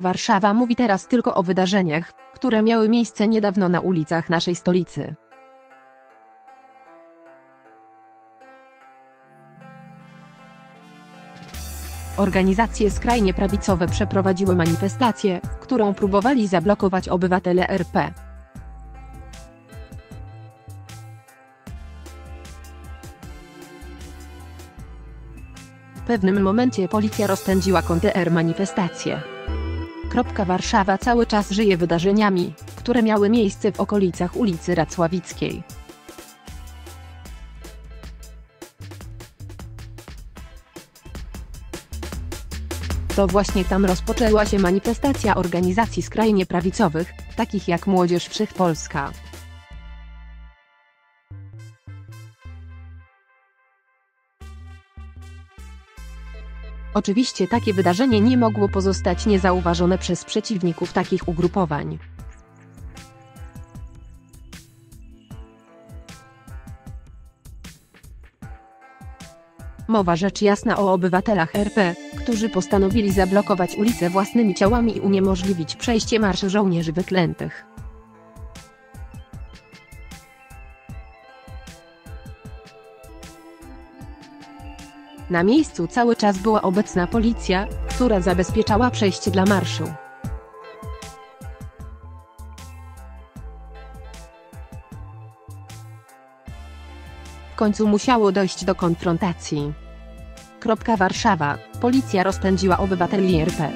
Warszawa mówi teraz tylko o wydarzeniach, które miały miejsce niedawno na ulicach naszej stolicy. Organizacje skrajnie prawicowe przeprowadziły manifestację, którą próbowali zablokować obywatele RP. Pewnym momencie policja rozpędziła konter manifestację. Kropka Warszawa cały czas żyje wydarzeniami, które miały miejsce w okolicach ulicy Racławickiej. To właśnie tam rozpoczęła się manifestacja organizacji skrajnie prawicowych, takich jak Młodzież Wszechpolska. Oczywiście takie wydarzenie nie mogło pozostać niezauważone przez przeciwników takich ugrupowań. Mowa rzecz jasna o obywatelach RP, którzy postanowili zablokować ulicę własnymi ciałami i uniemożliwić przejście marszu żołnierzy wyklętych. Na miejscu cały czas była obecna policja, która zabezpieczała przejście dla marszu. W końcu musiało dojść do konfrontacji. Kropka Warszawa. Policja rozpędziła obywateli RP.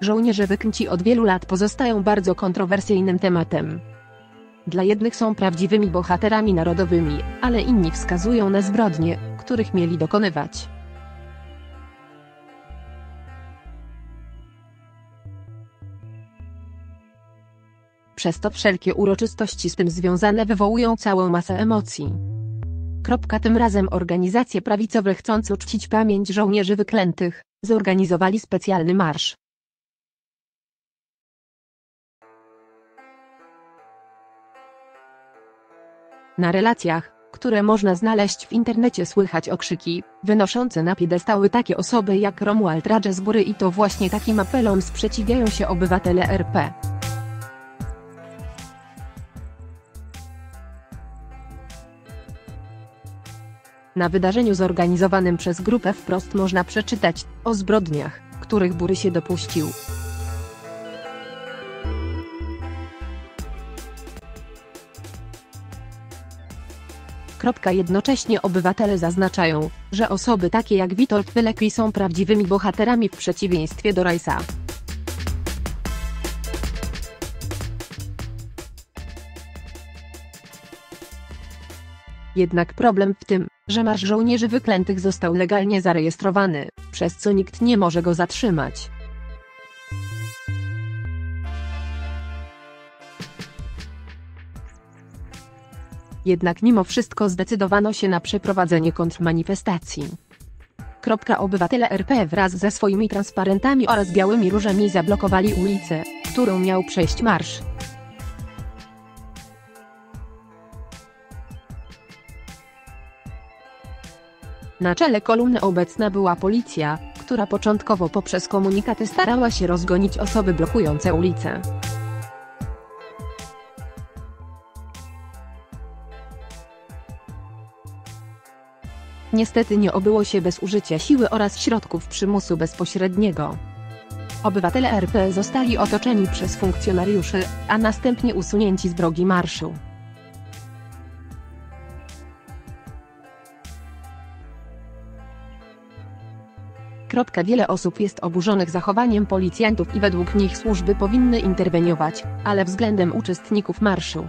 Żołnierze wyklęci od wielu lat pozostają bardzo kontrowersyjnym tematem. Dla jednych są prawdziwymi bohaterami narodowymi, ale inni wskazują na zbrodnie, których mieli dokonywać. Przez to wszelkie uroczystości z tym związane wywołują całą masę emocji. Kropka tym razem organizacje prawicowe chcąc uczcić pamięć żołnierzy wyklętych, zorganizowali specjalny marsz. Na relacjach, które można znaleźć w internecie słychać okrzyki, wynoszące na piedestały takie osoby jak Romuald Radże z góry i to właśnie takim apelom sprzeciwiają się obywatele RP. Na wydarzeniu zorganizowanym przez grupę wprost można przeczytać o zbrodniach, których Bury się dopuścił. Jednocześnie obywatele zaznaczają, że osoby takie jak Witold Wyleki są prawdziwymi bohaterami w przeciwieństwie do Rajsa. Jednak problem w tym, że Marsz Żołnierzy Wyklętych został legalnie zarejestrowany, przez co nikt nie może go zatrzymać. Jednak mimo wszystko zdecydowano się na przeprowadzenie kontrmanifestacji. Kropka Obywatele RP wraz ze swoimi transparentami oraz białymi różami zablokowali ulicę, którą miał przejść marsz. Na czele kolumny obecna była policja, która początkowo poprzez komunikaty starała się rozgonić osoby blokujące ulicę. Niestety nie obyło się bez użycia siły oraz środków przymusu bezpośredniego. Obywatele RP zostali otoczeni przez funkcjonariuszy, a następnie usunięci z drogi marszu. Wiele osób jest oburzonych zachowaniem policjantów i według nich służby powinny interweniować, ale względem uczestników marszu